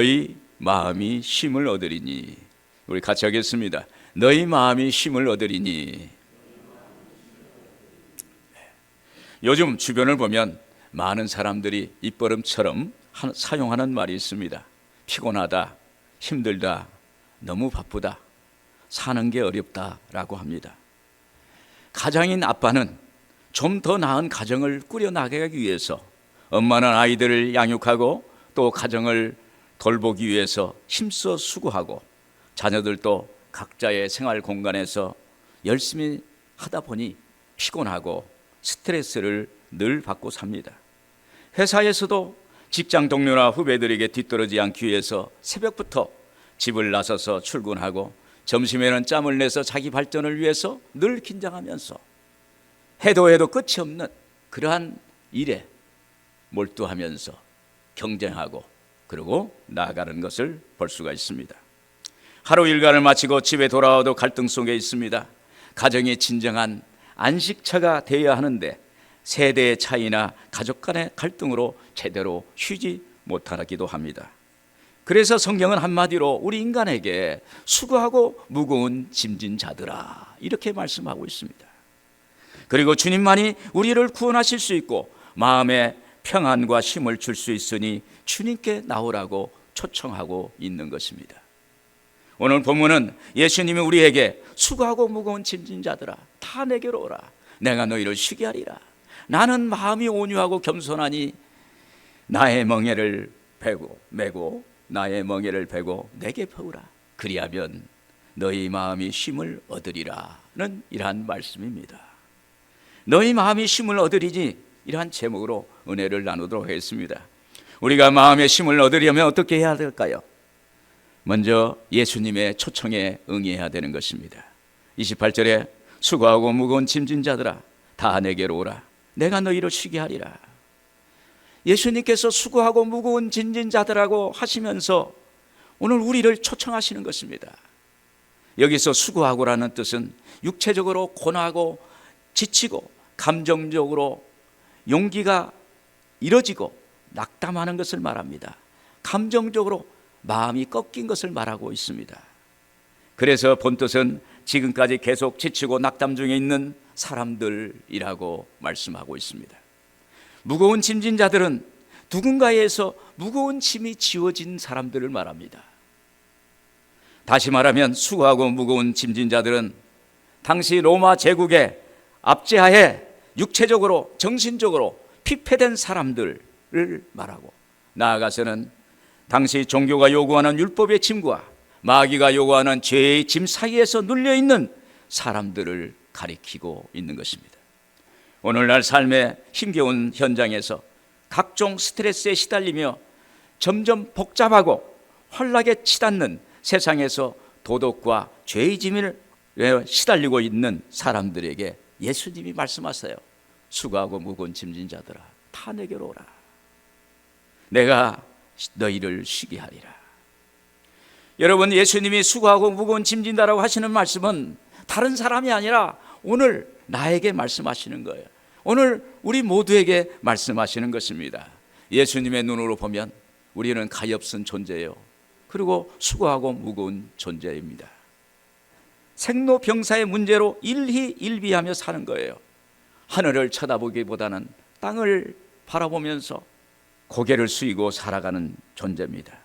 너희 마음이 쉼을 얻으리니 우리 같이 하겠습니다. 너희 마음이 쉼을 얻으리니 요즘 주변을 보면 많은 사람들이 입버릇처럼 하- 사용하는 말이 있습니다. 피곤하다, 힘들다, 너무 바쁘다, 사는 게 어렵다라고 합니다. 가장인 아빠는 좀 더 나은 가정을 꾸려나가기 위해서 엄마는 아이들을 양육하고 또 가정을 돌보기 위해서 힘써 수고하고 자녀들도 각자의 생활 공간에서 열심히 하다 보니 피곤하고 스트레스를 늘 받고 삽니다. 회사에서도 직장 동료나 후배들에게 뒤떨어지지 않기 위해서 새벽부터 집을 나서서 출근하고 점심에는 짬을 내서 자기 발전을 위해서 늘 긴장하면서 해도 해도 끝이 없는 그러한 일에 몰두하면서 경쟁하고 그리고 나아가는 것을 볼 수가 있습니다. 하루 일과를 마치고 집에 돌아와도 갈등 속에 있습니다. 가정이 진정한 안식처가 되어야 하는데 세대의 차이나 가족 간의 갈등으로 제대로 쉬지 못하기도 합니다. 그래서 성경은 한마디로 우리 인간에게 수고하고 무거운 짐진 자들아 이렇게 말씀하고 있습니다. 그리고 주님만이 우리를 구원하실 수 있고 마음에 평안과 힘을 줄 수 있으니 주님께 나오라고 초청하고 있는 것입니다. 오늘 본문은 예수님이 우리에게 수고하고 무거운 짐진 자들아 다 내게로 오라 내가 너희를 쉬게 하리라 나는 마음이 온유하고 겸손하니 나의 멍에를 베고 메고 나의 멍에를 베고 내게 퍼우라 그리하면 너희 마음이 쉼을 얻으리라는 이러한 말씀입니다. 너희 마음이 쉼을 얻으리지 이러한 제목으로 은혜를 나누도록 하겠습니다. 우리가 마음의 쉼을 얻으려면 어떻게 해야 될까요? 먼저 예수님의 초청에 응해야 되는 것입니다. 28절에 수고하고 무거운 짐진 자들아 다 내게로 오라 내가 너희를 쉬게 하리라. 예수님께서 수고하고 무거운 짐진 자들하고 하시면서 오늘 우리를 초청하시는 것입니다. 여기서 수고하고라는 뜻은 육체적으로 고나고 지치고 감정적으로 용기가 이뤄지고 낙담하는 것을 말합니다. 감정적으로 마음이 꺾인 것을 말하고 있습니다. 그래서 본뜻은 지금까지 계속 지치고 낙담 중에 있는 사람들이라고 말씀하고 있습니다. 무거운 짐진 자들은 누군가에서 무거운 짐이 지워진 사람들을 말합니다. 다시 말하면 수고하고 무거운 짐진 자들은 당시 로마 제국의 압제하에 육체적으로 정신적으로 피폐된 사람들을 말하고 나아가서는 당시 종교가 요구하는 율법의 짐과 마귀가 요구하는 죄의 짐 사이에서 눌려 있는 사람들을 가리키고 있는 것입니다. 오늘날 삶의 힘겨운 현장에서 각종 스트레스에 시달리며 점점 복잡하고 혼락에 치닫는 세상에서 도덕과 죄의 짐을 시달리고 있는 사람들에게 예수님이 말씀하세요. 수고하고 무거운 짐진 자들아 다 내게로 오라. 내가 너희를 쉬게 하리라. 여러분 예수님이 수고하고 무거운 짐진다라고 하시는 말씀은 다른 사람이 아니라 오늘 나에게 말씀하시는 거예요. 오늘 우리 모두에게 말씀하시는 것입니다. 예수님의 눈으로 보면 우리는 가엾은 존재예요. 그리고 수고하고 무거운 존재입니다. 생로병사의 문제로 일희일비하며 사는 거예요. 하늘을 쳐다보기보다는 땅을 바라보면서 고개를 숙이고 살아가는 존재입니다.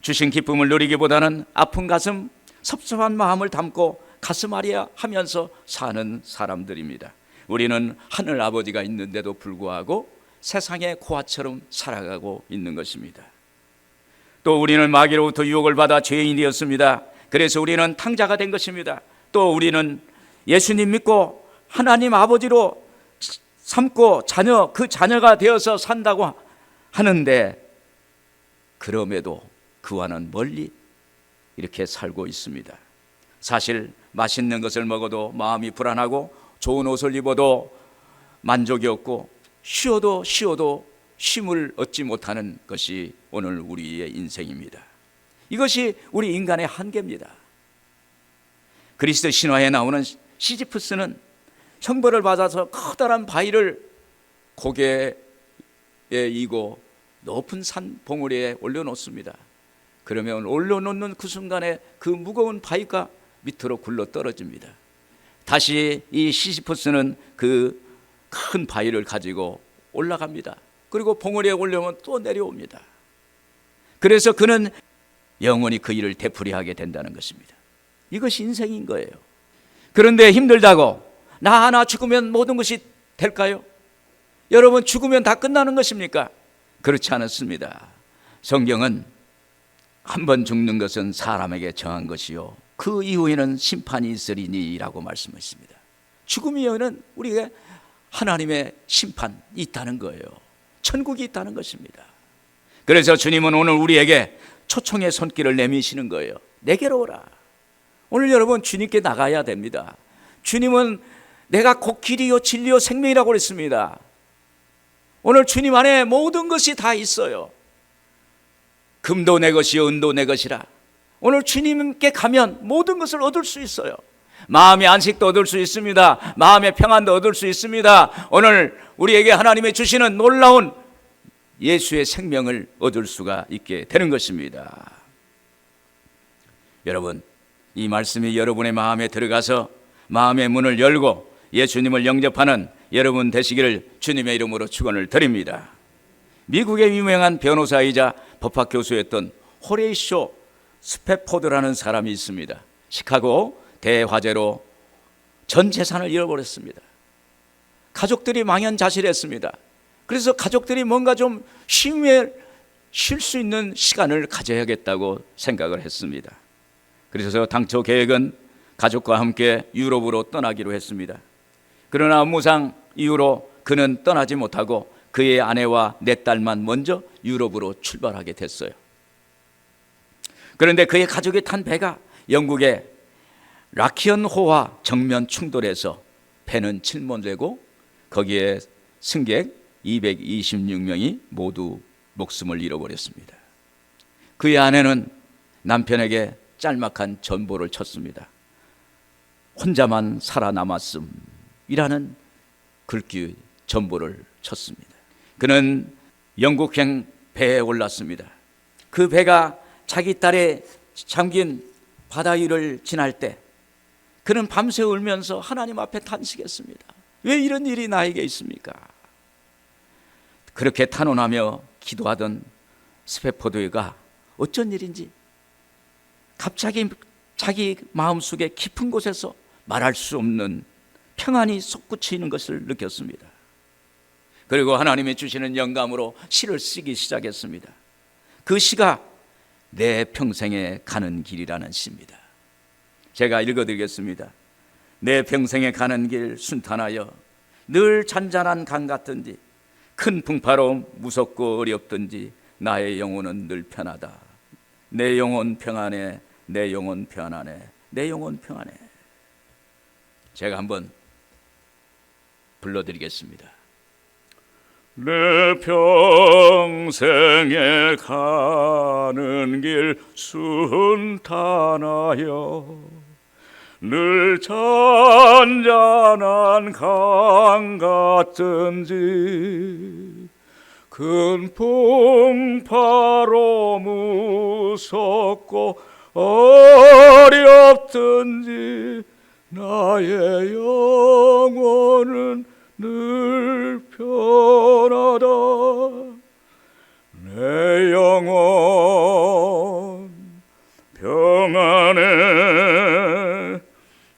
주신 기쁨을 누리기보다는 아픈 가슴, 섭섭한 마음을 담고 가슴 아리야 하면서 사는 사람들입니다. 우리는 하늘 아버지가 있는데도 불구하고 세상의 고아처럼 살아가고 있는 것입니다. 또 우리는 마귀로부터 유혹을 받아 죄인이었습니다. 그래서 우리는 탕자가 된 것입니다. 또 우리는 예수님 믿고 하나님 아버지로 삼고 자녀 그 자녀가 되어서 산다고 하는데 그럼에도 그와는 멀리 이렇게 살고 있습니다. 사실 맛있는 것을 먹어도 마음이 불안하고 좋은 옷을 입어도 만족이 없고 쉬어도 쉬어도 쉼을 얻지 못하는 것이 오늘 우리의 인생입니다. 이것이 우리 인간의 한계입니다. 그리스도 신화에 나오는 시지프스는 형벌을 받아서 커다란 바위를 고개에 이고 높은 산 봉우리에 올려놓습니다. 그러면 올려놓는 그 순간에 그 무거운 바위가 밑으로 굴러 떨어집니다. 다시 이 시시퍼스는 그 큰 바위를 가지고 올라갑니다. 그리고 봉우리에 올려면 또 내려옵니다. 그래서 그는 영원히 그 일을 되풀이하게 된다는 것입니다. 이것이 인생인 거예요. 그런데 힘들다고 나 하나 죽으면 모든 것이 될까요? 여러분 죽으면 다 끝나는 것입니까? 그렇지 않았습니다. 성경은 한 번 죽는 것은 사람에게 정한 것이요. 그 이후에는 심판이 있으리니라고 말씀했습니다. 죽음이면은 우리가 하나님의 심판이 있다는 거예요. 천국이 있다는 것입니다. 그래서 주님은 오늘 우리에게 초청의 손길을 내미시는 거예요. 내게로 오라. 오늘 여러분 주님께 나가야 됩니다. 주님은 내가 곧 길이요 진리요 생명이라고 그랬습니다. 오늘 주님 안에 모든 것이 다 있어요. 금도 내 것이요 은도 내 것이라. 오늘 주님께 가면 모든 것을 얻을 수 있어요. 마음의 안식도 얻을 수 있습니다. 마음의 평안도 얻을 수 있습니다. 오늘 우리에게 하나님의 주시는 놀라운 예수의 생명을 얻을 수가 있게 되는 것입니다. 여러분, 이 말씀이 여러분의 마음에 들어가서 마음의 문을 열고 예수님을 영접하는 여러분 되시기를 주님의 이름으로 축원을 드립니다. 미국의 유명한 변호사이자 법학 교수였던 호레이쇼 스페포드라는 사람이 있습니다. 시카고 대화재로 전 재산을 잃어버렸습니다. 가족들이 망연자실했습니다. 그래서 가족들이 뭔가 좀 쉼에 쉴 수 있는 시간을 가져야겠다고 생각을 했습니다. 그래서 당초 계획은 가족과 함께 유럽으로 떠나기로 했습니다. 그러나 무상 이유로 그는 떠나지 못하고 그의 아내와 네 딸만 먼저 유럽으로 출발하게 됐어요. 그런데 그의 가족이 탄 배가 영국의 라키언호와 정면 충돌해서 배는 침몰되고 거기에 승객 226명이 모두 목숨을 잃어버렸습니다. 그의 아내는 남편에게 짤막한 전보를 쳤습니다. 혼자만 살아남았음 이라는 글귀 전보를 쳤습니다. 그는 영국행 배에 올랐습니다. 그 배가 자기 딸의 잠긴 바다 위를 지날 때 그는 밤새 울면서 하나님 앞에 탄식했습니다. 왜 이런 일이 나에게 있습니까? 그렇게 탄원하며 기도하던 스페포드가 어쩐 일인지 갑자기 자기 마음속에 깊은 곳에서 말할 수 없는 평안이 솟구치는 것을 느꼈습니다. 그리고 하나님이 주시는 영감으로 시를 쓰기 시작했습니다. 그 시가 내 평생에 가는 길이라는 시입니다. 제가 읽어드리겠습니다. 내 평생에 가는 길 순탄하여 늘 잔잔한 강 같든지 큰 풍파로 무섭고 어렵든지 나의 영혼은 늘 편하다. 내 영혼 평안해, 내 영혼 평안해, 내 영혼 평안해. 제가 한번 불러드리겠습니다. 내 평생에 가는 길 순탄하여 늘 잔잔한 강 같은지 큰 풍파로 무섭고 어렵든지 나의 영혼은 늘 편하다 내 영혼 평안해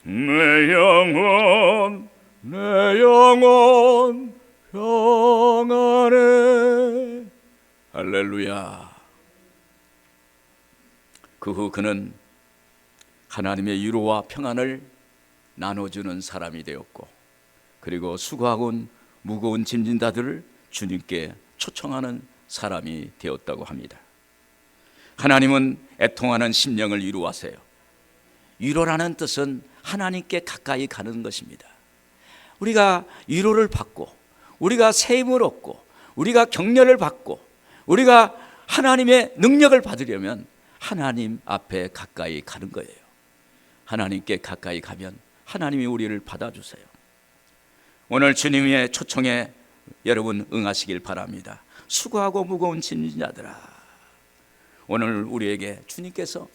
내 영혼 내 영혼 평안해 할렐루야. 그 후 그는 하나님의 위로와 평안을 나눠주는 사람이 되었고, 그리고 수고하고 무거운 짐진다들을 주님께 초청하는 사람이 되었다고 합니다. 하나님은 애통하는 심령을 위로하세요. 위로라는 뜻은 하나님께 가까이 가는 것입니다. 우리가 위로를 받고, 우리가 새 힘을 얻고, 우리가 격려를 받고, 우리가 하나님의 능력을 받으려면 하나님 앞에 가까이 가는 거예요. 하나님께 가까이 가면 하나님이 우리를 받아주세요. 오늘 주님의 초청에 여러분 응하시길 바랍니다. 수고하고 무거운 짐자들아 오늘 우리에게 주님께서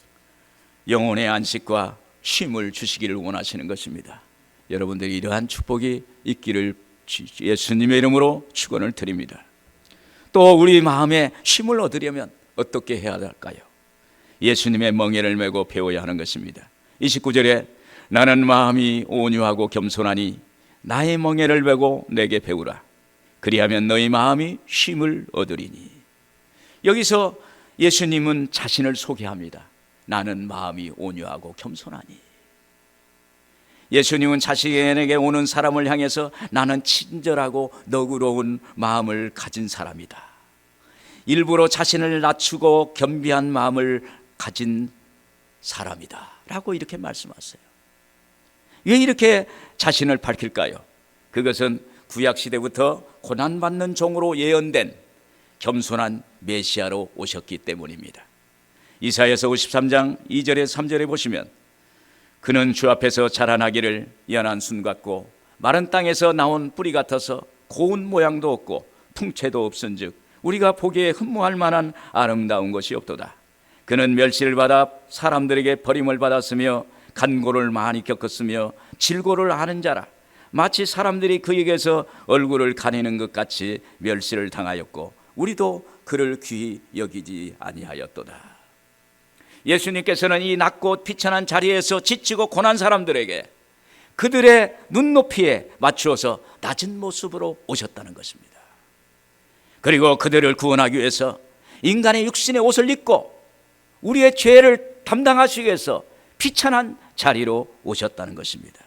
영혼의 안식과 쉼을 주시기를 원하시는 것입니다. 여러분들이 이러한 축복이 있기를 주- 예수님의 이름으로 축원을 드립니다. 또 우리 마음에 쉼을 얻으려면 어떻게 해야 할까요? 예수님의 멍에를 메고 배워야 하는 것입니다. 29절에 나는 마음이 온유하고 겸손하니 나의 멍에를 메고 내게 배우라. 그리하면 너희 마음이 쉼을 얻으리니. 여기서 예수님은 자신을 소개합니다. 나는 마음이 온유하고 겸손하니. 예수님은 자신에게 오는 사람을 향해서 나는 친절하고 너그러운 마음을 가진 사람이다. 일부러 자신을 낮추고 겸비한 마음을 가진 사람이다. 라고 이렇게 말씀하세요. 왜 이렇게 자신을 밝힐까요? 그것은 구약 시대부터 고난 받는 종으로 예언된 겸손한 메시아로 오셨기 때문입니다. 이사야서 53장 2절에 3절에 보시면 그는 주 앞에서 자라나기를 연한 순 같고 마른 땅에서 나온 뿌리 같아서 고운 모양도 없고 풍채도 없은즉 우리가 보기에 흠모할 만한 아름다운 것이 없도다. 그는 멸시를 받아 사람들에게 버림을 받았으며 간고를 많이 겪었으며 질고를 아는 자라 마치 사람들이 그에게서 얼굴을 가리는 것 같이 멸시를 당하였고 우리도 그를 귀히 여기지 아니하였도다. 예수님께서는 이 낮고 비천한 자리에서 지치고 고난 사람들에게 그들의 눈높이에 맞추어서 낮은 모습으로 오셨다는 것입니다. 그리고 그들을 구원하기 위해서 인간의 육신의 옷을 입고 우리의 죄를 담당하시기 위해서 비천한 자리로 오셨다는 것입니다.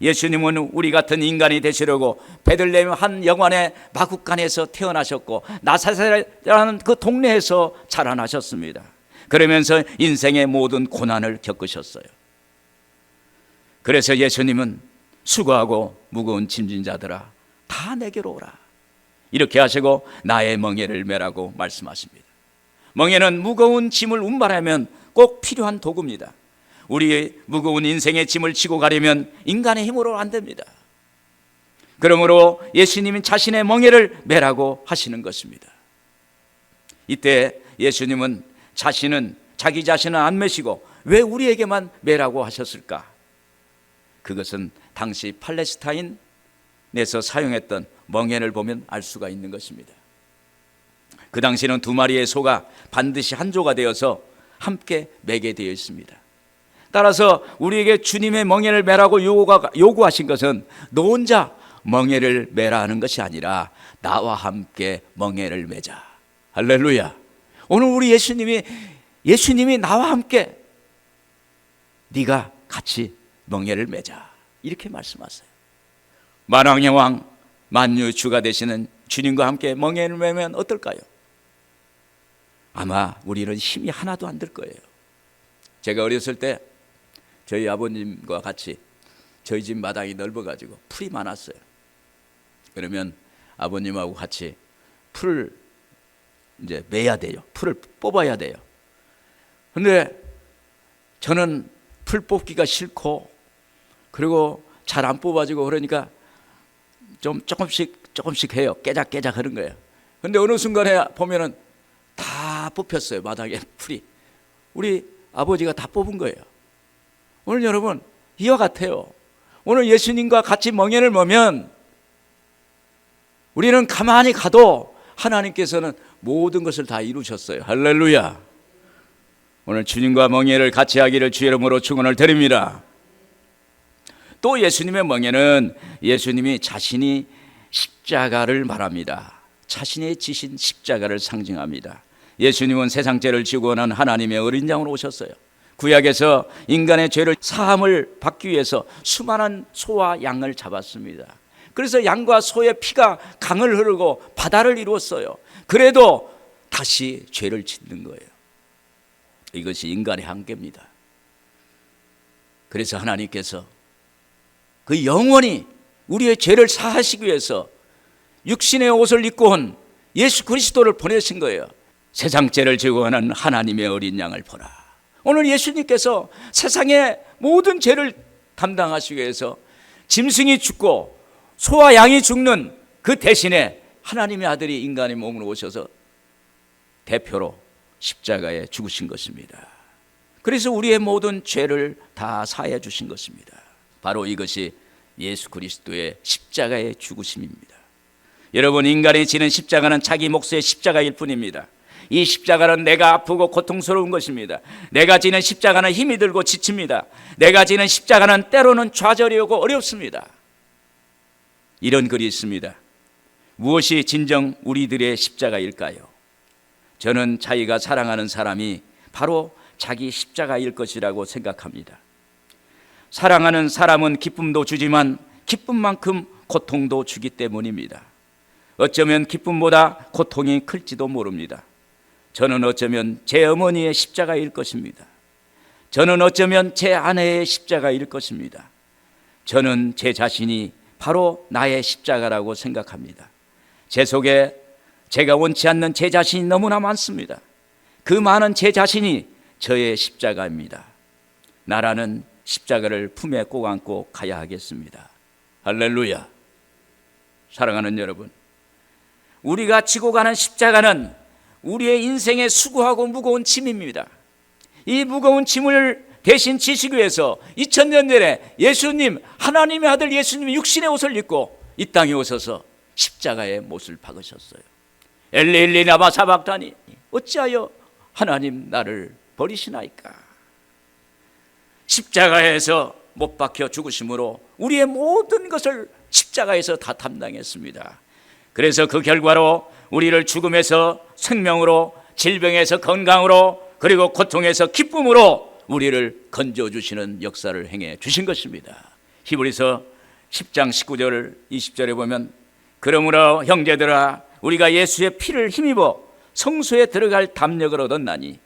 예수님은 우리 같은 인간이 되시려고 베들레헴 한 영원의 마국간에서 태어나셨고 나사렛이라는 그 동네에서 자라나셨습니다. 그러면서 인생의 모든 고난을 겪으셨어요. 그래서 예수님은 수고하고 무거운 짐진 자들아 다 내게로 오라. 이렇게 하시고 나의 멍에를 메라고 말씀하십니다. 멍에는 무거운 짐을 운반하면 꼭 필요한 도구입니다. 우리의 무거운 인생의 짐을 지고 가려면 인간의 힘으로 안 됩니다. 그러므로 예수님은 자신의 멍에를 메라고 하시는 것입니다. 이때 예수님은 자신은 자기 자신은 안 메시고 왜 우리에게만 메라고 하셨을까? 그것은 당시 팔레스타인에서 사용했던 멍에를 보면 알 수가 있는 것입니다. 그 당시는 두 마리의 소가 반드시 한 조가 되어서 함께 매게 되어 있습니다. 따라서 우리에게 주님의 멍에를 매라고 요구가, 요구하신 것은 너 혼자 멍에를 매라 하는 것이 아니라 나와 함께 멍에를 매자. 할렐루야. 오늘 우리 예수님이 예수님이 나와 함께 네가 같이 멍에를 매자. 이렇게 말씀하세요. 만왕의 왕 만유 주가 되시는 주님과 함께 멍에를 매면 어떨까요? 아마 우리는 힘이 하나도 안 들 거예요. 제가 어렸을 때 저희 아버님과 같이 저희 집 마당이 넓어가지고 풀이 많았어요. 그러면 아버님하고 같이 풀을 이제 매야 돼요. 풀을 뽑아야 돼요. 근데 저는 풀 뽑기가 싫고 그리고 잘 안 뽑아지고 그러니까 좀 조금씩 조금씩 해요. 깨작깨작 하는 거예요. 근데 어느 순간에 보면은 다 뽑혔어요. 마당에 풀이. 우리 아버지가 다 뽑은 거예요. 오늘 여러분 이와 같아요. 오늘 예수님과 같이 멍에를 머면 우리는 가만히 가도 하나님께서는 모든 것을 다 이루셨어요. 할렐루야. 오늘 주님과 멍에를 같이 하기를 주의 이름으로 축원을 드립니다. 또 예수님의 멍에는 예수님이 자신이 십자가를 말합니다. 자신의 지신 십자가를 상징합니다. 예수님은 세상 죄를 지고 오는 하나님의 어린 양으로 오셨어요. 구약에서 인간의 죄를 사함을 받기 위해서 수많은 소와 양을 잡았습니다. 그래서 양과 소의 피가 강을 흐르고 바다를 이루었어요. 그래도 다시 죄를 짓는 거예요. 이것이 인간의 한계입니다. 그래서 하나님께서 그 영원히 우리의 죄를 사하시기 위해서 육신의 옷을 입고 온 예수 그리스도를 보내신 거예요. 세상 죄를 지고 하는 하나님의 어린 양을 보라. 오늘 예수님께서 세상의 모든 죄를 담당하시기 위해서 짐승이 죽고 소와 양이 죽는 그 대신에 하나님의 아들이 인간의 몸으로 오셔서 대표로 십자가에 죽으신 것입니다. 그래서 우리의 모든 죄를 다 사해 주신 것입니다. 바로 이것이 예수 그리스도의 십자가의 죽으심입니다. 여러분 인간이 지는 십자가는 자기 몫의 십자가일 뿐입니다. 이 십자가는 내가 아프고 고통스러운 것입니다. 내가 지는 십자가는 힘이 들고 지칩니다. 내가 지는 십자가는 때로는 좌절이 오고 어렵습니다. 이런 글이 있습니다. 무엇이 진정 우리들의 십자가일까요? 저는 자기가 사랑하는 사람이 바로 자기 십자가일 것이라고 생각합니다. 사랑하는 사람은 기쁨도 주지만 기쁨만큼 고통도 주기 때문입니다. 어쩌면 기쁨보다 고통이 클지도 모릅니다. 저는 어쩌면 제 어머니의 십자가일 것입니다. 저는 어쩌면 제 아내의 십자가일 것입니다. 저는 제 자신이 바로 나의 십자가라고 생각합니다. 제 속에 제가 원치 않는 제 자신이 너무나 많습니다. 그 많은 제 자신이 저의 십자가입니다. 나라는 십자가를 품에 꼭 안고 가야 하겠습니다. 할렐루야. 사랑하는 여러분, 우리가 지고 가는 십자가는 우리의 인생의 수고하고 무거운 짐입니다. 이 무거운 짐을 대신 지시기 위해서 2000년 전에 예수님, 하나님의 아들 예수님이 육신의 옷을 입고 이 땅에 오셔서 십자가의 못을 박으셨어요. 엘리엘리 나바 사박다니 어찌하여 하나님 나를 버리시나이까? 십자가에서 못 박혀 죽으심으로 우리의 모든 것을 십자가에서 다 담당했습니다. 그래서 그 결과로 우리를 죽음에서 생명으로 질병에서 건강으로 그리고 고통에서 기쁨으로 우리를 건져 주시는 역사를 행해 주신 것입니다. 히브리서 10장 19절 20절에 보면 그러므로 형제들아 우리가 예수의 피를 힘입어 성소에 들어갈 담력을 얻었나니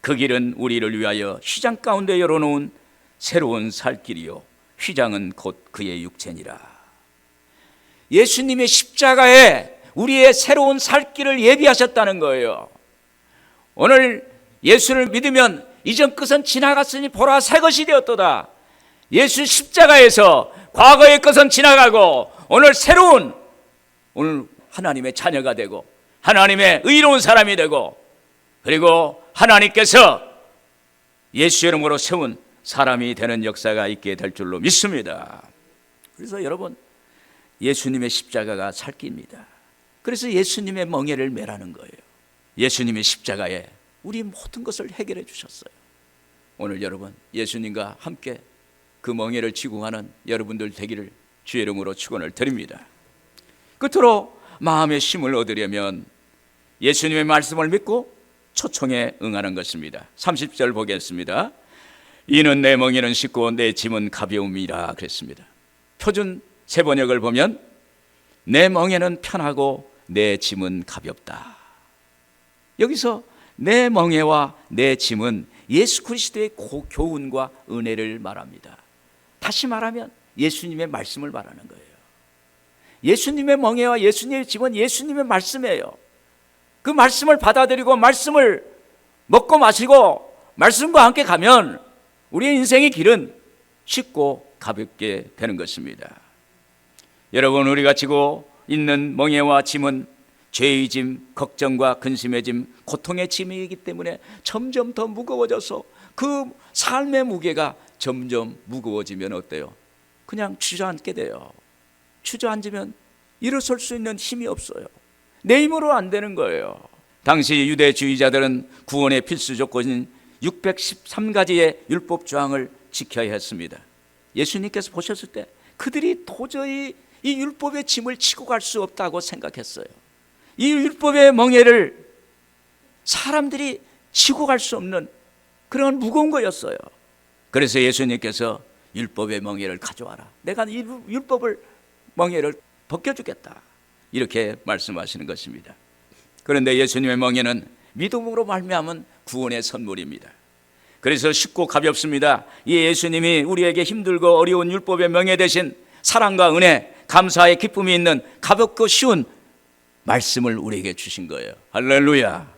그 길은 우리를 위하여 휘장 가운데 열어놓은 새로운 살 길이요 휘장은 곧 그의 육체니라. 예수님의 십자가에 우리의 새로운 살 길을 예비하셨다는 거예요. 오늘 예수를 믿으면 이전 것은 지나갔으니 보라 새 것이 되었도다. 예수 십자가에서 과거의 것은 지나가고 오늘 새로운 오늘 하나님의 자녀가 되고 하나님의 의로운 사람이 되고 그리고 하나님께서 예수 이름으로 세운 사람이 되는 역사가 있게 될 줄로 믿습니다. 그래서 여러분 예수님의 십자가가 살깁니다. 그래서 예수님의 멍에를 매라는 거예요. 예수님의 십자가에 우리 모든 것을 해결해 주셨어요. 오늘 여러분 예수님과 함께 그 멍에를 지고 가는 여러분들 되기를 주의 이름으로 축원을 드립니다. 끝으로 마음의 힘을 얻으려면 예수님의 말씀을 믿고 초청에 응하는 것입니다. 30절 보겠습니다. 이는 내 멍에는 쉽고 내 짐은 가벼움이라 그랬습니다. 표준 세번역을 보면 내 멍에는 편하고 내 짐은 가볍다. 여기서 내 멍에와 내 짐은 예수 그리스도의 고- 교훈과 은혜를 말합니다. 다시 말하면 예수님의 말씀을 말하는 거예요. 예수님의 멍에와 예수님의 짐은 예수님의 말씀이에요. 그 말씀을 받아들이고 말씀을 먹고 마시고 말씀과 함께 가면 우리의 인생의 길은 쉽고 가볍게 되는 것입니다. 여러분 우리가 지고 있는 멍에와 짐은 죄의 짐, 걱정과 근심의 짐, 고통의 짐이기 때문에 점점 더 무거워져서 그 삶의 무게가 점점 무거워지면 어때요? 그냥 주저앉게 돼요. 주저앉으면 일어설 수 있는 힘이 없어요. 내 힘으로 안 되는 거예요. 당시 유대주의자들은 구원의 필수 조건인 613가지의 율법 조항을 지켜야 했습니다. 예수님께서 보셨을 때 그들이 도저히 이 율법의 짐을 치고 갈 수 없다고 생각했어요. 이 율법의 멍에를 사람들이 치고 갈 수 없는 그런 무거운 거였어요. 그래서 예수님께서 율법의 멍에를 가져와라. 내가 이 율법을 멍에를 벗겨주겠다. 이렇게 말씀하시는 것입니다. 그런데 예수님의 멍에는 믿음으로 말미암은 구원의 선물입니다. 그래서 쉽고 가볍습니다. 이 예수님이 우리에게 힘들고 어려운 율법의 명예 대신 사랑과 은혜, 감사의 기쁨이 있는 가볍고 쉬운 말씀을 우리에게 주신 거예요. 할렐루야.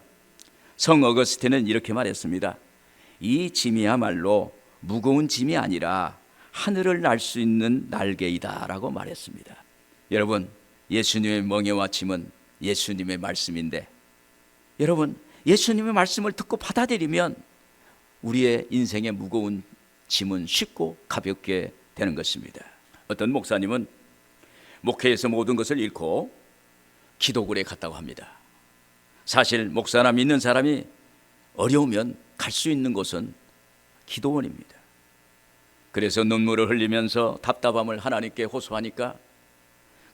성 어거스틴은 이렇게 말했습니다. 이 짐이야말로 무거운 짐이 아니라 하늘을 날 수 있는 날개이다라고 말했습니다. 여러분, 예수님의 멍에와 짐은 예수님의 말씀인데 여러분, 예수님의 말씀을 듣고 받아들이면 우리의 인생의 무거운 짐은 쉽고 가볍게 되는 것입니다. 어떤 목사님은 목회에서 모든 것을 잃고 기도굴에 갔다고 합니다. 사실 목사나 믿는 사람이 어려우면 갈 수 있는 곳은 기도원입니다. 그래서 눈물을 흘리면서 답답함을 하나님께 호소하니까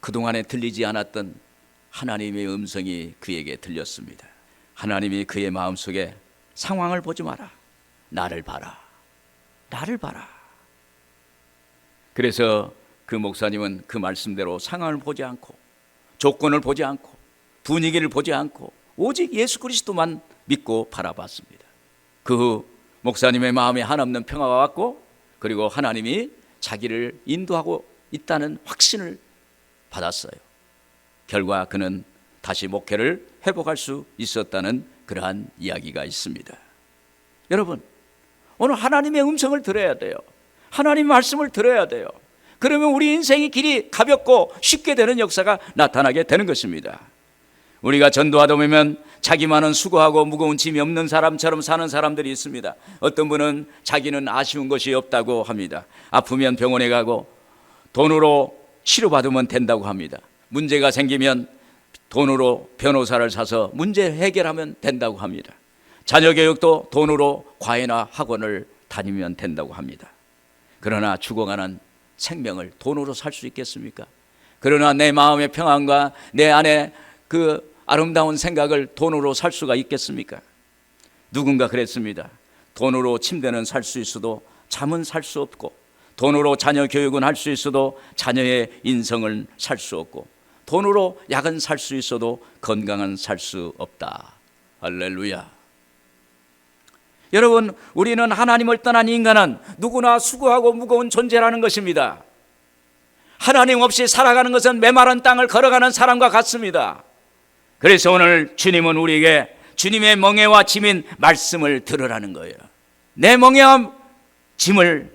그동안에 들리지 않았던 하나님의 음성이 그에게 들렸습니다. 하나님이 그의 마음속에 상황을 보지 마라. 나를 봐라. 나를 봐라. 그래서 그 목사님은 그 말씀대로 상황을 보지 않고 조건을 보지 않고 분위기를 보지 않고 오직 예수 그리스도만 믿고 바라봤습니다. 그 후 목사님의 마음에 한없는 평화가 왔고 그리고 하나님이 자기를 인도하고 있다는 확신을 받았어요. 결과 그는 다시 목회를 회복할 수 있었다는 그러한 이야기가 있습니다. 여러분, 오늘 하나님의 음성을 들어야 돼요. 하나님 말씀을 들어야 돼요. 그러면 우리 인생의 길이 가볍고 쉽게 되는 역사가 나타나게 되는 것입니다. 우리가 전도하다 보면 자기만은 수고하고 무거운 짐이 없는 사람처럼 사는 사람들이 있습니다. 어떤 분은 자기는 아쉬운 것이 없다고 합니다. 아프면 병원에 가고 돈으로 치료받으면 된다고 합니다. 문제가 생기면 돈으로 변호사를 사서 문제 해결하면 된다고 합니다. 자녀 교육도 돈으로 과외나 학원을 다니면 된다고 합니다. 그러나 죽어가는 생명을 돈으로 살 수 있겠습니까? 그러나 내 마음의 평안과 내 안에 그 아름다운 생각을 돈으로 살 수가 있겠습니까? 누군가 그랬습니다. 돈으로 침대는 살 수 있어도 잠은 살 수 없고 돈으로 자녀 교육은 할 수 있어도 자녀의 인성을 살 수 없고 돈으로 약은 살 수 있어도 건강은 살 수 없다. 할렐루야. 여러분, 우리는 하나님을 떠난 인간은 누구나 수고하고 무거운 존재라는 것입니다. 하나님 없이 살아가는 것은 메마른 땅을 걸어가는 사람과 같습니다. 그래서 오늘 주님은 우리에게 주님의 멍에와 짐인 말씀을 들으라는 거예요. 내 멍에와 짐을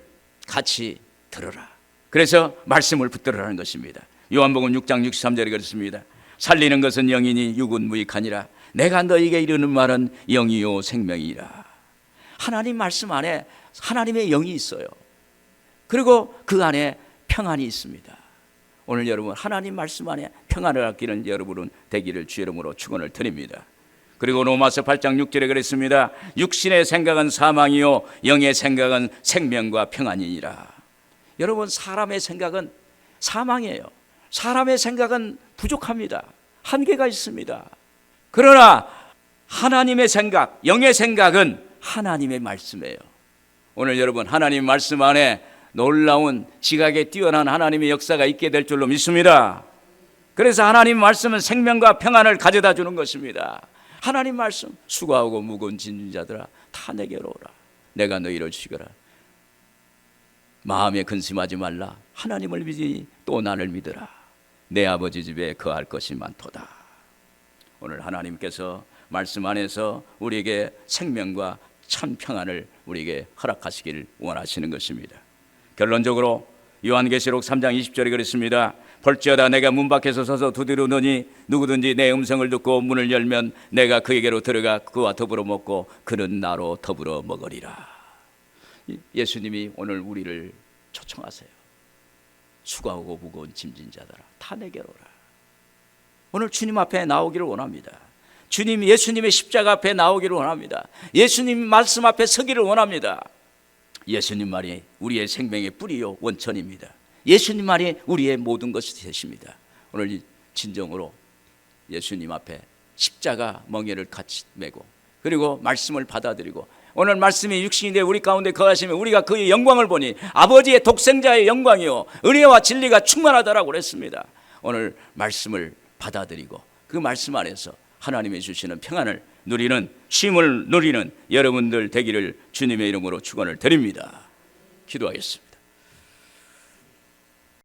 같이 들어라. 그래서 말씀을 붙들으라는 것입니다. 요한복음 6장 63절에 그렇습니다. 살리는 것은 영이니 육은 무익하니라. 내가 너에게 이르는 말은 영이요 생명이라. 하나님 말씀 안에 하나님의 영이 있어요. 그리고 그 안에 평안이 있습니다. 오늘 여러분 하나님 말씀 안에 평안을 얻기는 여러분은 되기를 주 이름으로 축원을 드립니다. 그리고 로마서 8장 6절에 그랬습니다. 육신의 생각은 사망이요 영의 생각은 생명과 평안이니라. 여러분 사람의 생각은 사망이에요. 사람의 생각은 부족합니다. 한계가 있습니다. 그러나 하나님의 생각, 영의 생각은 하나님의 말씀이에요. 오늘 여러분 하나님 말씀 안에 놀라운 지각에 뛰어난 하나님의 역사가 있게 될 줄로 믿습니다. 그래서 하나님 말씀은 생명과 평안을 가져다 주는 것입니다. 하나님 말씀 수고하고 무거운 짐진 자들아 다 내게로 오라. 내가 너희를 죽여라. 마음에 근심하지 말라. 하나님을 믿으니 또 나를 믿으라. 내 아버지 집에 거할 것이 많도다. 오늘 하나님께서 말씀 안에서 우리에게 생명과 참 평안을 우리에게 허락하시길 원하시는 것입니다. 결론적으로 요한계시록 3장 20절에 그랬습니다. 볼지어다 내가 문 밖에서 서서 두드리노니 누구든지 내 음성을 듣고 문을 열면 내가 그에게로 들어가 그와 더불어 먹고 그는 나로 더불어 먹으리라. 예수님이 오늘 우리를 초청하세요. 수고하고 무거운 짐진 자들아 다 내게로 오라. 오늘 주님 앞에 나오기를 원합니다. 주님 예수님의 십자가 앞에 나오기를 원합니다. 예수님 말씀 앞에 서기를 원합니다. 예수님 말이 우리의 생명의 뿌리요 원천입니다. 예수님 말이 우리의 모든 것이 되십니다. 오늘 이 진정으로 예수님 앞에 십자가 멍에를 같이 메고 그리고 말씀을 받아들이고 오늘 말씀이 육신이 되 우리 가운데 거하시면 우리가 그의 영광을 보니 아버지의 독생자의 영광이요 은혜와 진리가 충만하다라고 그랬습니다. 오늘 말씀을 받아들이고 그 말씀 안에서 하나님의 주시는 평안을 누리는 쉼을 누리는 여러분들 되기를 주님의 이름으로 축원을 드립니다. 기도하겠습니다.